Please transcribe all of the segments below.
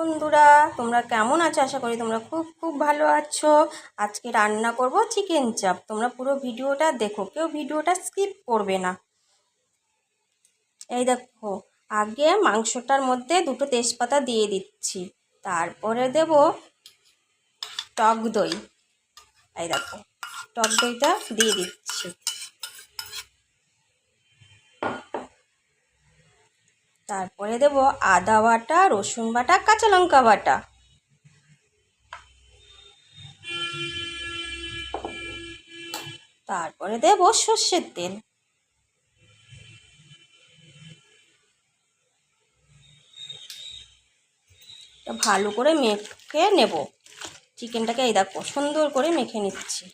বন্ধুরা, তোমরা কেমন আছো? আশা করি তোমরা খুব খুব ভালো আছো। আজকে রান্না করব চিকেন চাপ। তোমরা পুরো ভিডিওটা দেখো, কেউ ভিডিওটা স্কিপ করবে না। এই দেখো, আগে মাংসটার মধ্যে দুটো তেজপাতা দিয়ে দিচ্ছি। তারপরে দেব টক দই। এই দেখো, টক দইটা দিয়ে দিচ্ছি। তারপরে দেব আদা বাটা, রসুন বাটা, কাঁচা লঙ্কা বাটা। তারপরে দেব সর্ষের তেল। ভালো করে মেখে নেব। চিকেনটাকে এই দেখো সুন্দর করে মেখে নিচ্ছি।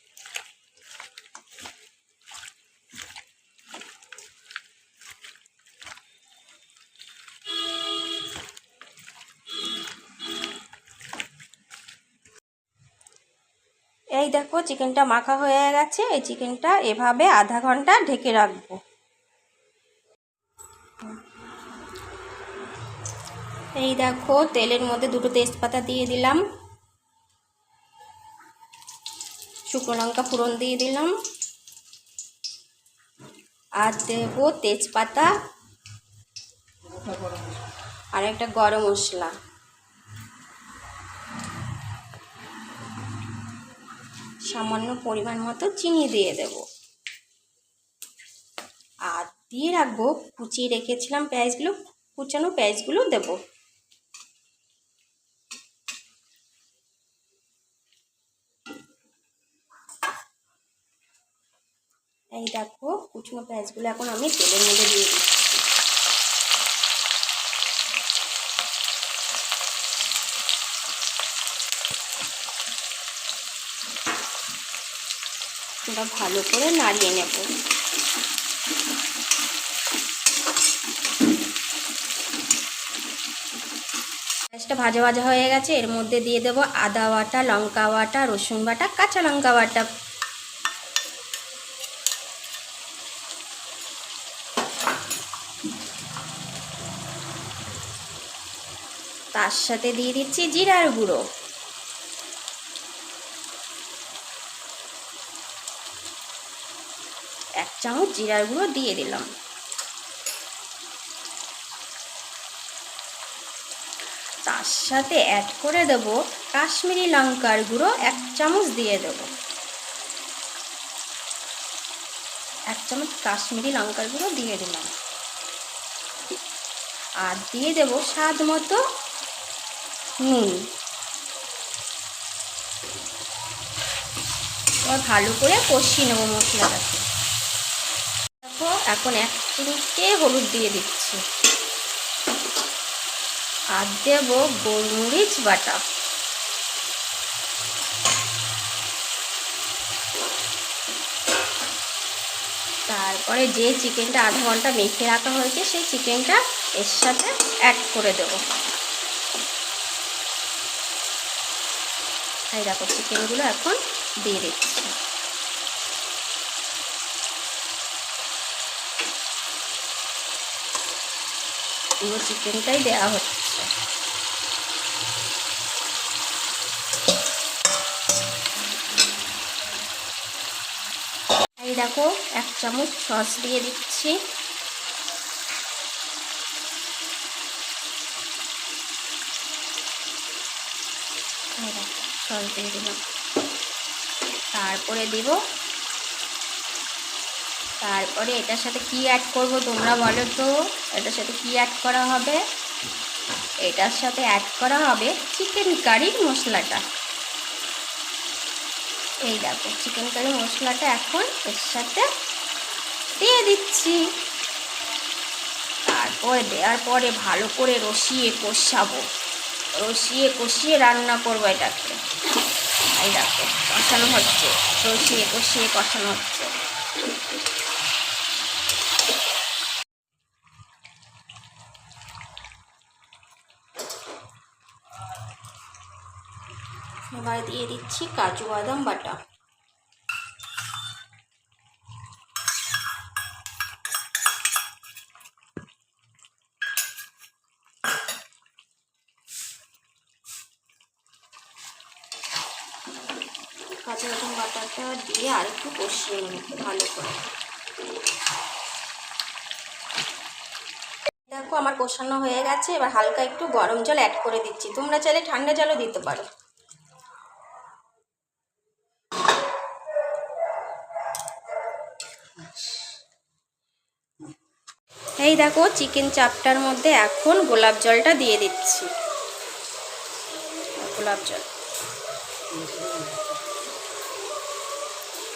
এই দেখো, চিকেনটা মাখা হয়ে গেছে। এই চিকেনটা এভাবে আধা ঘণ্টা ঢেকে রাখব। এই দেখো, তেলের মধ্যে দুটো তেজপাতা দিয়ে দিলাম। শুকনো লঙ্কা ফোড়ন দিয়ে দিলাম। আর দেবো তেজপাতা। আর একটা গরম মশলা। সামান্য পরিমাণ মতো চিনি দিয়ে দেব। আর দিয়ে রাখব, কুচিয়ে রেখেছিলাম পেঁয়াজগুলো, কুচানো পেঁয়াজগুলো দেব। এই দেখো, কুচনো পেঁয়াজগুলো এখন আমি তেলের মধ্যে দিয়ে দিচ্ছি। আমরা ভালো করে নাড়িয়ে নেব। পেঁয়াজটা ভাজা ভাজা হয়ে গেছে, এর মধ্যে দিয়ে দেবো আদা বাটা, লঙ্কা বাটা, রসুন বাটা, কাঁচা লঙ্কা বাটা। তার সাথে দিয়ে দিচ্ছি জিরার গুঁড়ো। এক চামচ জিরার গুঁড়ো দিয়ে দিলাম। তার সাথে অ্যাড করে দেব কাশ্মীরি লঙ্কার গুঁড়ো এক চামচ দিয়ে দেব। এক চামচ কাশ্মীরি লঙ্কার গুঁড়ো দিয়ে দিলাম। আর দিয়ে দেব স্বাদ মতো নুন। ভালো করে কষিয়ে নেব মশলাটাকে। দেখো এখন এক চিমটে হলুদ দিয়ে দিচ্ছি। আর দেব গোলমরিচ বাটা। তারপরে যে চিকেনটা আধা ঘণ্টা মেখে রাখা হয়েছে, সেই চিকেনটা এর সাথে অ্যাড করে দেব। এই দেখো, চিকেনগুলো এখন দিয়ে দিচ্ছি। পুরো চিকেনটাই দেওয়া হচ্ছে। এই দেখো, এক চামচ সস দিয়ে দিচ্ছি। সস দিয়ে দিলাম। তারপরে দিব তারপরে এটার সাথে কি অ্যাড করব তোমরা বলো তো? এটার সাথে কি অ্যাড করা হবে? এটার সাথে অ্যাড করা হবে চিকেন কারির মশলাটা। এই দেখো চিকেন কারি মশলাটা এখন এর সাথে দিয়ে দিচ্ছি। তারপরে দেওয়ার পরে ভালো করে রসিয়ে কষাবো। রসিয়ে কষিয়ে রান্না করব এটাকে। এই দেখো, কষানো হচ্ছে। রসিয়ে কষিয়ে কষানো হচ্ছে। এবার দিয়ে দিচ্ছি কাজু, বাদাম, বাটা। কাঁচা বাদাম, বাটাটা দিয়ে আরেকটু কষিয়ে নেব ভালো করে। দেখো, আমার কষানো হয়ে গেছে। এবার হালকা একটু গরম জল অ্যাড করে দিচ্ছি। তোমরা চাইলে ঠান্ডা জলও দিতে পারো। এই দেখো চিকেন চাপটার মধ্যে এখন গোলাপ জলটা দিয়ে দিচ্ছি। গোলাপ জল।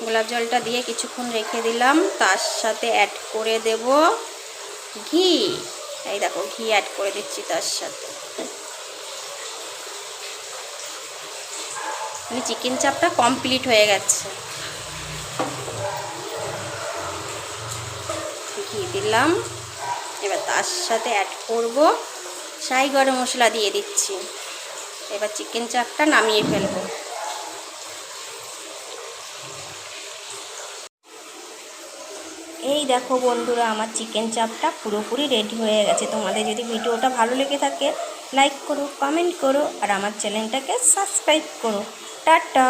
গোলাপ জলটা দিয়ে কিছুক্ষণ রেখে দিলাম। তার সাথে অ্যাড করে দেব ঘি। এই দেখো, ঘি অ্যাড করে দিচ্ছি তার সাথে। মানে চিকেন চাপটা কমপ্লিট হয়ে গেছে। ঘি দিলাম। তার সাথে অ্যাড করব। সাই গরম মশলা দিয়ে দিচ্ছি। এবার চিকেন চাপটা নামিয়ে ফেলব। এই দেখো বন্ধুরা, আমার চিকেন চাপটা পুরোপুরি রেডি হয়ে গেছে। তোমাদের যদি ভিডিওটা ভালো লেগে থাকে লাইক করো কমেন্ট করো, আর আমার চ্যানেলটাকে সাবস্ক্রাইব করো। টাটা!